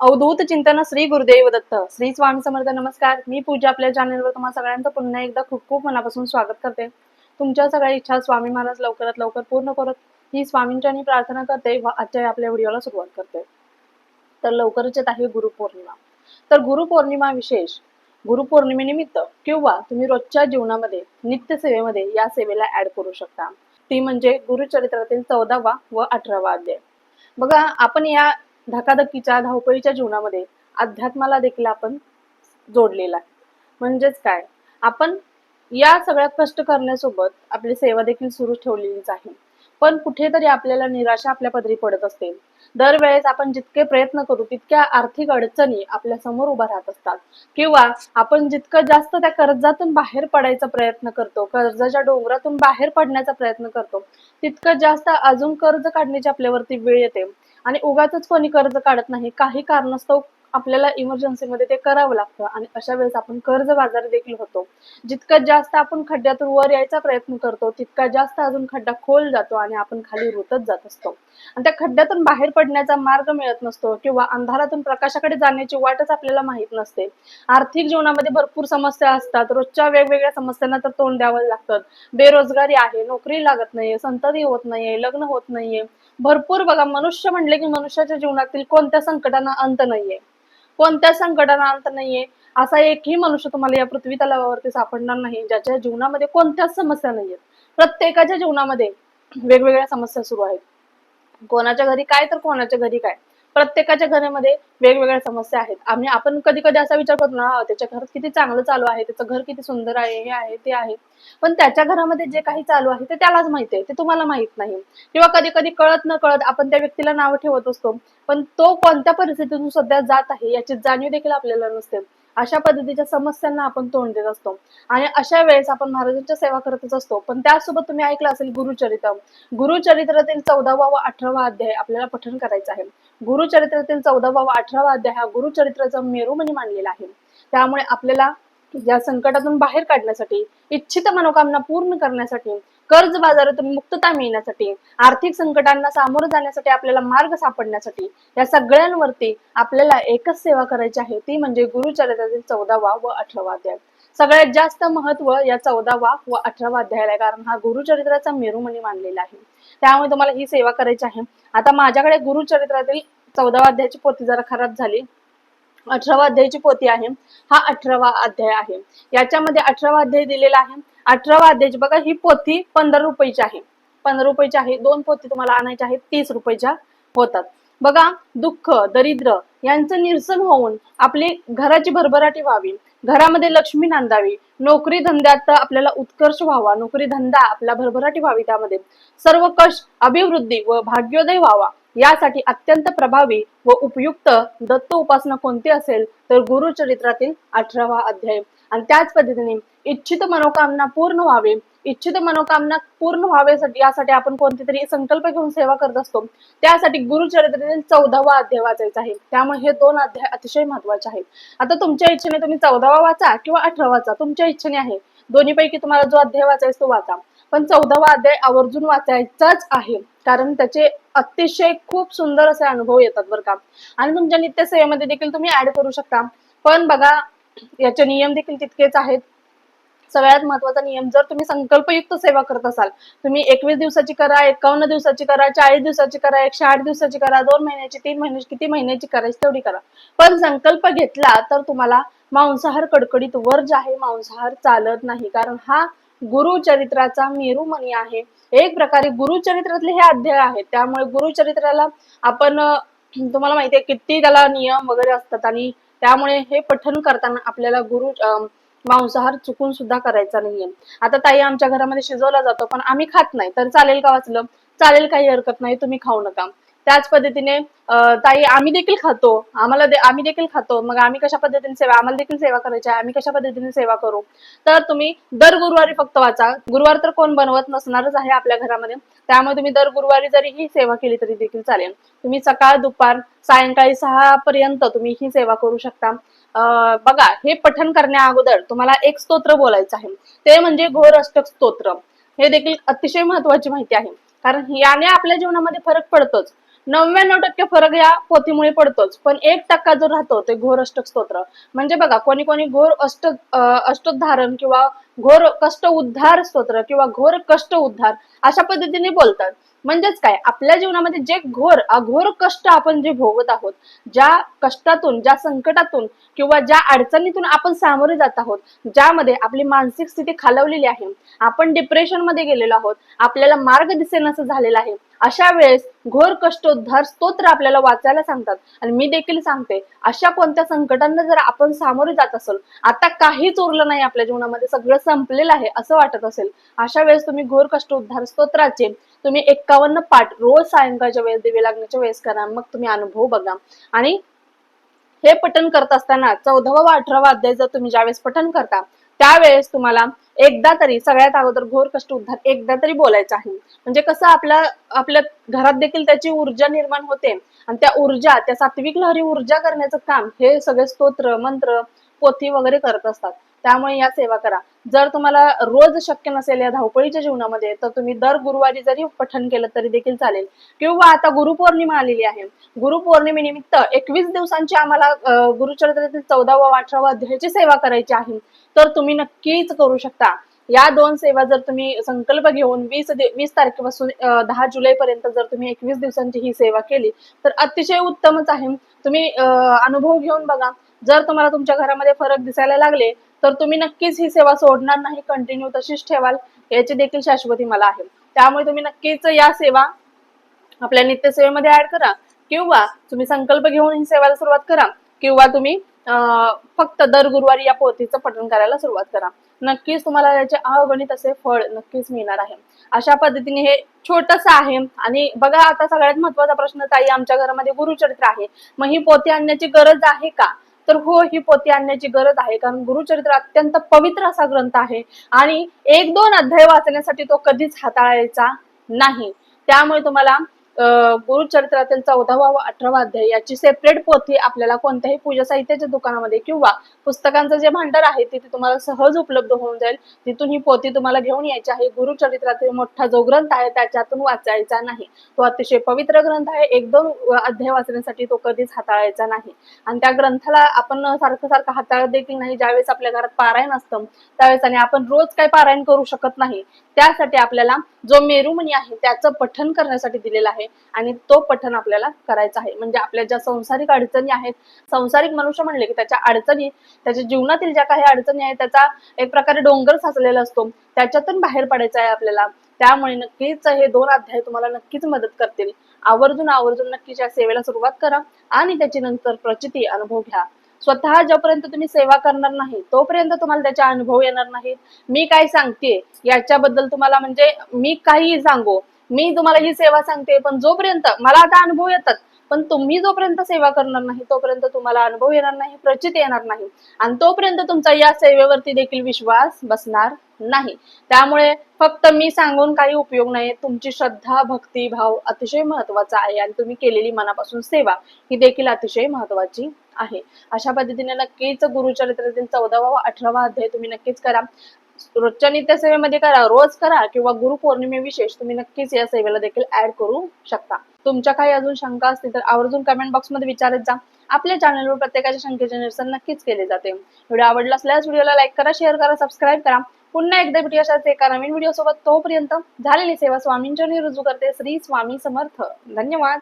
अवधूत चिंतन श्री गुरुदेव दत्त. श्री स्वामी समर्थ नमस्कार. मी पूजा आपल्या चॅनलवर तुम्हाला सगळ्यांचं पुन्हा एकदा खूप खूप मनापासून स्वागत करते. तुमच्या सगळ्या इच्छा स्वामी महाराज लवकरात लवकर पूर्ण करत ही स्वामींच्या आणि प्रार्थना करते व आजच्या आपल्या व्हिडिओला सुरुवात करते. तर लवकरच येत आहे गुरुपौर्णिमा. तर गुरुपौर्णिमा विशेष गुरुपौर्णिमेनिमित्त किंवा तुम्ही रोजच्या जीवनामध्ये नित्य सेवेमध्ये या सेवेला ऍड करू शकता. ती म्हणजे गुरुचरित्रातील चौदावा व अठरावा अध्याय. बघा आपण या धकाधकीच्या धावपळीच्या जीवनामध्ये अध्यात्माला देखील आपण जोडलेला आहे. म्हणजेच काय? आपण या सगळ्या कष्ट करण्यासोबत आपली सेवा देखील सुरू ठेवलेलीच आहे. पण कुठेतरी आपल्याला निराशा आपल्या पदरी पडत असते. दरवेळेस आपण जितके प्रयत्न करू तितक्या आर्थिक अडचणी आपल्यासमोर उभा राहत असतात. किंवा आपण जितकं जास्त त्या कर्जातून बाहेर पडायचा प्रयत्न करतो कर्जाच्या डोंगरातून बाहेर पडण्याचा प्रयत्न करतो तितकं जास्त अजून कर्ज काढण्याची आपल्यावरती वेळ येते. आणि उगाच कोणी कर्ज काढत नाही. काही कारणास्तव आपल्याला इमर्जन्सीमध्ये ते करावं लागतं. आणि अशा वेळेस आपण कर्ज बाजार देखील होतो. जितका जास्त आपण खड्ड्यातून वर यायचा प्रयत्न करतो तितका जास्त अजून खड्डा खोल जातो आणि आपण खाली रुतत जात असतो. आणि त्या खड्ड्यातून बाहेर पडण्याचा मार्ग मिळत नसतो किंवा अंधारातून प्रकाशाकडे जाण्याची वाटच आपल्याला माहीत नसते. आर्थिक जीवनामध्ये भरपूर समस्या असतात. रोजच्या वेगवेगळ्या समस्यांना तर तोंड द्यावं लागतं. बेरोजगारी आहे नोकरी लागत नाहीये संतती होत नाहीये लग्न होत नाहीये. भरपूर बघा मनुष्य म्हणले की मनुष्याच्या जीवनातील कोणत्या संकटांना अंत नाहीये. कोणत्या संकटांना अंत नाहीये. असा एकही मनुष्य तुम्हाला या पृथ्वी तलावावरती सापडणार नाही ज्याच्या जीवनामध्ये कोणत्याच समस्या नाहीयेत. प्रत्येकाच्या जीवनामध्ये वेगवेगळ्या समस्या सुरू आहेत. कोणाच्या घरी काय तर कोणाच्या घरी काय. प्रत्येकाच्या घरामध्ये वेगवेगळ्या समस्या आहेत. आम्ही आपण कधी कधी असा विचार करतो ना त्याच्या घरात किती चांगलं चालू आहे त्याचं घर किती सुंदर आहे हे आहे ते आहे. पण त्याच्या घरामध्ये जे काही चालू आहे ते त्यालाच माहिती आहे ते तुम्हाला माहीत नाही. किंवा कधी कधी कळत न कळत आपण त्या व्यक्तीला नाव ठेवत असतो. पण तो कोणत्या परिस्थितीतून सध्या जात आहे याची जाणीव देखील आपल्याला नसते. अशा पद्धतीच्या समस्यांना आपण तोंड देत असतो. आणि अशा वेळेस आपण महाराजांच्या सेवा करतच असतो. पण त्यासोबत तुम्ही ऐकलं असेल गुरुचरित्र गुरुचरित्रातील चौदावा व अठरावा अध्याय आपल्याला पठण करायचा आहे. गुरुचरित्रातील चौदावा व अठरावा अध्याय हा गुरुचरित्राचा मेरुमणी मानलेला आहे. त्यामुळे आपल्याला या संकटातून बाहेर काढण्यासाठी इच्छित मनोकामना पूर्ण करण्यासाठी कर्ज बाजारातून मुक्तता मिळण्यासाठी आर्थिक संकटांना सामोरं जाण्यासाठी आपल्याला मार्ग सापडण्यासाठी या सगळ्यांवरती आपल्याला एकच सेवा करायची आहे ती म्हणजे गुरुचरित्रातील चौदावा व अठरावा अध्याय. सगळ्यात जास्त महत्त्व या चौदावा व अठरावा अध्यायाला आहे कारण हा गुरुचरित्राचा मेरुमणी मानलेला आहे. त्यामुळे तुम्हाला ही सेवा करायची आहे. आता माझ्याकडे गुरुचरित्रातील चौदावा अध्यायाची पोथी जरा खराब झाली. अठरावा अध्यायाची पोथी आहे. हा अठरावा अध्याय आहे. याच्यामध्ये अठरावा अध्याय दिलेला आहे. अठरावा अध्यायाची बघा ही पोथी पंधरा रुपयाची आहे. पंधरा रुपयाची आहे. दोन पोथी तुम्हाला आणायच्या आहेत. तीस रुपयाच्या होतात. बघा दुःख दरिद्र यांचं निरसन होऊन आपली घराची भरभराटी व्हावी. घरामध्ये लक्ष्मी नांदावी. नोकरी धंद्यात आपल्याला उत्कर्ष व्हावा. नोकरी धंदा आपला भरभराटी व्हावी त्यामध्ये. सर्व कश अभिवृद्धी व भाग्योदय व्हावा. यासाठी अत्यंत प्रभावी व उपयुक्त दत्त उपासना कोणती असेल तर गुरुचरित्रातील अठरावा अध्याय. आणि त्याच पद्धतीने इच्छित मनोकामना पूर्ण व्हावे. इच्छित मनोकामना पूर्ण व्हावे यासाठी आपण कोणते तरी संकल्प घेऊन सेवा करत असतो. त्यासाठी गुरुचरित्रातील चौदावा अध्याय वाचायचा आहे. त्यामुळे हे दोन अध्याय अतिशय महत्त्वाचे आहेत. आता तुमच्या इच्छेने तुम्ही चौदावा वाचा किंवा अठरा वाचा. तुमच्या इच्छेने आहे. दोन्हीपैकी तुम्हाला जो अध्याय वाचायचा तो वाचा. पण चौदावा अध्याय आवर्जून वाचायचाच आहे. कारण त्याचे अतिशय खूप सुंदर असे अनुभव येतात बरं का. आणि तुमच्या नित्य सेवेमध्ये देखील तुम्ही ऍड करू शकता. पण बघा याचे नियम देखील तितकेच आहेत. सगळ्यात महत्त्वाचा नियम जर तुम्ही संकल्पयुक्त सेवा करत असाल तुम्ही एकवीस दिवसाची करा एकावन्न दिवसाची करा चाळीस दिवसाची करा एकशे आठ दिवसाची करा दोन महिन्याची तीन महिन्याची किती महिन्याची करायची तेवढी करा. पण संकल्प घेतला तर तुम्हाला मांसाहार कडकडीत वर जे आहे मांसाहार चालत नाही. कारण हा गुरुचरित्राचा मेरुमणी आहे. एक प्रकारे गुरुचरित्रातले हे अध्याय आहेत. त्यामुळे गुरुचरित्राला आपण तुम्हाला तुम्हाला माहितीये किती त्याला नियम वगैरे असतात आणि त्यामुळे हे पठण करताना आपल्याला गुरु मांसाहार चुकून सुद्धा करायचा नाहीये. आता ताई आमच्या घरामध्ये शिजवला जातो पण आम्ही खात नाही. तर चालेल का वाचलं? चालेल काही हरकत नाही. तुम्ही खाऊ नका. त्याच पद्धतीने ताई आम्ही देखील खातो. आम्हाला दे- आम्ही देखील खातो. मग आम्ही कशा पद्धतीने सेवा आम्हाला देखील सेवा करायची आहे? आम्ही कशा पद्धतीने सेवा करू? तर तुम्ही दर गुरुवारी फक्त वाचा. गुरुवार तर कोण बनवत नसणारच आहे आपल्या घरामध्ये. त्यामुळे तुम्ही दर गुरुवारी जरी ही सेवा केली तरी देखील चालेल. तुम्ही सकाळ दुपार सायंकाळी सहा पर्यंत तुम्ही ही सेवा करू शकता. अं, बघा हे पठण करण्या अगोदर तुम्हाला एक स्तोत्र बोलायचं आहे. ते म्हणजे घोर अष्टक स्तोत्र. हे देखील अतिशय महत्वाची माहिती आहे. कारण याने आपल्या जीवनामध्ये फरक पडतोच. नव्याण्णव टक्के फरक या पोथीमुळे पडतोच. पण एक टक्का जो राहतो ते घोर अष्टक स्तोत्र. म्हणजे बघा कोणी कोणी घोर अष्ट अष्टोद्धारण किंवा घोर कष्ट उद्धार स्तोत्र किंवा घोर कष्ट उद्धार अशा पद्धतीने बोलतात. म्हणजेच काय? आपल्या जीवनामध्ये जे घोर अघोर कष्ट आपण जे भोगत आहोत ज्या कष्टातून ज्या संकटातून किंवा ज्या अडचणीतून आपण सामोरे जात आहोत ज्यामध्ये आपली मानसिक स्थिती खालवलेली आहे आपण डिप्रेशनमध्ये गेलेलो आहोत आपल्याला मार्ग दिसेनासं झालेला आहे अशा वेळेस घोर कष्टोद्धार स्तोत्र आपल्याला वाचायला सांगतात. आणि मी देखील सांगते अशा कोणत्या संकटांना जर आपण सामोरे जात असेल आता काहीच उरलं नाही आपल्या जीवनामध्ये सगळं संपलेलं आहे असं वाटत असेल अशा वेळेस तुम्ही घोर कष्टोद्धार स्तोत्राचे तुम्ही एक्कावन्न पाठ रोज सायंकाळच्या वेळेस दिवे लागण्याच्या वेळेस करा मग तुम्ही अनुभव बघा. आणि हे पठण करत असताना चौदावा व अठरावा अध्याय जर तुम्ही ज्यावेळेस पठण करता त्यावेळेस तुम्हाला एकदा तरी सगळ्यात अगोदर घोर कष्ट उद्धार एकदा तरी बोलायचं आहे. म्हणजे कसं आपल्या आपल्या घरात देखील त्याची ऊर्जा निर्माण होते आणि त्या ऊर्जा त्या सात्विक लहरी ऊर्जा करण्याचं काम हे सगळे स्तोत्र मंत्र पोथी वगैरे करत असतात. त्यामुळे या सेवा करा. जर तुम्हाला रोज शक्य नसेल या धावपळीच्या जीवनामध्ये तर तुम्ही दर गुरुवारी जरी पठण केलं तरी देखील चालेल. किंवा आता गुरुपौर्णिमा आलेली आहे. गुरुपौर्णिमेनिमित्त एकवीस दिवसांची आम्हाला गुरुचरित्रातील चौदावा व अठरावा अध्यायाची सेवा करायची आहे. तर तुम्ही नक्कीच करू शकता. या दोन सेवा जर तुम्ही संकल्प घेऊन वीस वीस तारखेपासून दहा जुलै पर्यंत जर तुम्ही एकवीस दिवसांची ही सेवा केली तर अतिशय उत्तमच आहे. तुम्ही अनुभव घेऊन बघा. जर तुम्हाला तुमच्या घरामध्ये फरक दिसायला लागले तर तुम्ही नक्कीच ही सेवा सोडणार नाही कंटिन्यू तशीच ठेवाल याची देखील शाश्वती मला आहे. त्यामुळे तुम्ही नक्कीच या सेवा आपल्या नित्यसेवेमध्ये ऍड करा किंवा तुम्ही संकल्प घेऊन ही सेवाला सुरुवात करा किंवा तुम्ही फक्त दर गुरुवारी या पोथीचं पठण करायला सुरुवात करा. नक्कीच तुम्हाला याचे अगणित असे फळ नक्कीच मिळणार आहे. अशा पद्धतीने हे छोटस आहे. आणि बघा आता सगळ्यात महत्त्वाचा प्रश्न ताई आमच्या घरामध्ये गुरुचरित्र आहे. मग ही पोथी आणण्याची गरज आहे का? तर हो ही पोती आणण्याची गरज आहे. कारण गुरुचरित्र अत्यंत पवित्र असा ग्रंथ आहे. आणि एक दोन अध्याय वाचण्यासाठी तो कधीच हाताळायचा नाही. त्यामुळे तुम्हाला गुरुचरित्रातील चौदावा व अठरावा अध्याय याची सेपरेट पोथी आपल्याला कोणत्याही पूजा साहित्याच्या दुकानामध्ये किंवा पुस्तकांचं जे भांडार आहे तिथे तुम्हाला सहज उपलब्ध होऊन जाईल. तिथून ही पोथी तुम्हाला घेऊन यायची आहे. गुरुचरित्रातील मोठा जो ग्रंथ आहे त्याच्यातून वाचायचा नाही. तो अतिशय पवित्र ग्रंथ आहे. एक दोन अध्याय वाचण्यासाठी तो कधीच हाताळायचा नाही. आणि त्या ग्रंथाला आपण सारखं सारखं हाताळत देखील नाही. ज्यावेळेस आपल्या घरात पारायण असतं त्यावेळेस आणि आपण रोज काही पारायण करू शकत नाही. त्यासाठी आपल्याला जो मेरुमणी आहे त्याचं पठन करण्यासाठी दिलेला आहे. आणि तो पठण आपल्याला करायचा आहे. म्हणजे आपल्या ज्या संसारिक अडचणी आहेत संसारिक मनुष्य म्हणले की त्याच्या अडचणी त्याच्या जीवनातील ज्या काही अडचणी आहेत त्याचा एक प्रकारे डोंगर साचलेला असतो. त्याच्यातून बाहेर पडायचं आहे आपल्याला. त्यामुळे नक्कीच हे दोन अध्याय तुम्हाला नक्कीच मदत करतील. आवर्जून आवर्जून नक्कीच या सेवेला सुरुवात करा आणि त्याची नंतर प्रचिती अनुभव घ्या. स्वतः जोपर्यंत तुम्ही सेवा करणार नाही तोपर्यंत तुम्हाला त्याचे अनुभव येणार नाहीत. मी काय सांगते याच्याबद्दल तुम्हाला म्हणजे मी काहीही सांगू मी तुम्हाला ही सेवा सांगते पण जोपर्यंत मला आता अनुभव येतात पण तुम्ही जोपर्यंत सेवा करणार नाही तोपर्यंत तुम्हाला अनुभव येणार नाही प्रचित येणार नाही. आणि तोपर्यंत तुमचा या सेवेवरती देखील विश्वास बसणार नाही. त्यामुळे फक्त मी सांगून काही उपयोग नाही. तुमची श्रद्धा भक्ती भाव अतिशय महत्त्वाचा आहे आणि तुम्ही केलेली मनापासून सेवा ही देखील अतिशय महत्वाची आहे. अशा पद्धतीने नक्कीच गुरुचरित्रातील चौदावा व अठरावा अध्याय तुम्ही नक्कीच करा. रोजच्या नित्यसेवेमध्ये करा रोज करा किंवा गुरु पौर्णिमे विशेष तुम्ही नक्कीच या सेवेला देखील ऍड करू शकता. तुमच्या काही अजून शंका असतील तर आवर्जून कमेंट बॉक्समध्ये विचारत जा. आपल्या चॅनलवर प्रत्येकाच्या शंकेचे निरसन नक्कीच केले जाते. व्हिडिओ आवडला असल्यास व्हिडिओला लाईक करा शेअर करा सबस्क्राईब करा. पुन्हा एकदा भेटूया अशाच एका नवीन व्हिडिओ सोबत. तोपर्यंत झालेली सेवा स्वामींच्या रुजू करते. श्री स्वामी समर्थ. धन्यवाद.